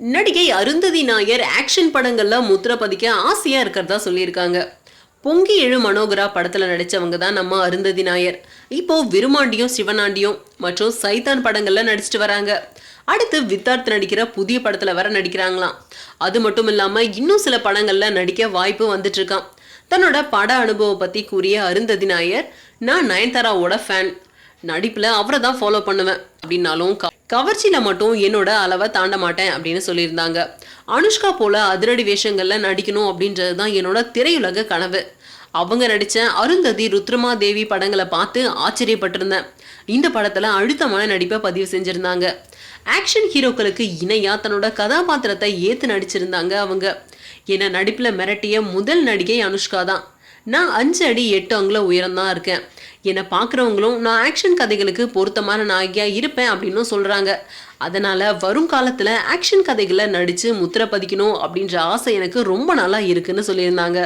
நடிகை அருந்ததி நாயர் ஆக்ஷன் படங்கள்ல முத்திர பதிக்க ஆசையா இருக்கிறதா சொல்லியிருக்காங்க. பொங்கி எழு மனோகரா படத்தில் நடித்தவங்க தான் நம்ம அருந்ததி நாயர். இப்போ விருமாண்டியும் சிவனாண்டியும் மற்றும் சைதான் படங்களில் நடிச்சிட்டு வராங்க. அடுத்து வித்தார்த் நடிக்கிற புதிய படத்தில் வர நடிக்கிறாங்களாம். அது மட்டும் இல்லாமல் இன்னும் சில படங்களில் நடிக்க வாய்ப்பு வந்துட்டு இருக்கான் தன்னோட பட அனுபவம் பற்றி கூறிய அருந்ததி நாயர் நான் நயன்தாராவோட ஃபேன் நடிப்பில் அவரை தான் ஃபாலோ பண்ணுவேன் அப்படின்னாலும் க- மட்டும் என்னோட அளவை தாண்ட மாட்டேன் அப்படின்னு சொல்லியிருந்தாங்க. அனுஷ்கா போல அதிரடி வேஷங்களில் நடிக்கணும் அப்படின்றது தான் என்னோட திரையுலக கனவு. அவங்க நடித்த அருந்ததி ருத்ரமா தேவி படங்களை பார்த்து ஆச்சரியப்பட்டிருந்தேன். இந்த படத்தில் அழுத்தமான நடிப்பை பதிவு செஞ்சுருந்தாங்க. ஆக்ஷன் ஹீரோக்களுக்கு இணையாக தன்னோட கதாபாத்திரத்தை ஏற்று நடிச்சிருந்தாங்க அவங்க. என்னை நடிப்பில் மிரட்டிய முதல் நடிகை அனுஷ்கா தான். நான் அஞ்சு அடி எட்டு அங்குல உயரம்தான் இருக்கேன். என்னை பார்க்குறவங்களும் நான் ஆக்ஷன் கதைகளுக்கு பொருத்தமான நாயகியாக இருப்பேன் அப்படின்னும் சொல்கிறாங்க அதனால் வரும் காலத்தில் ஆக்ஷன் கதைகளை நடித்து முத்திரை பதிக்கணும் அப்படின்ற ஆசை எனக்கு ரொம்ப நாளாக இருக்குன்னு சொல்லியிருந்தாங்க.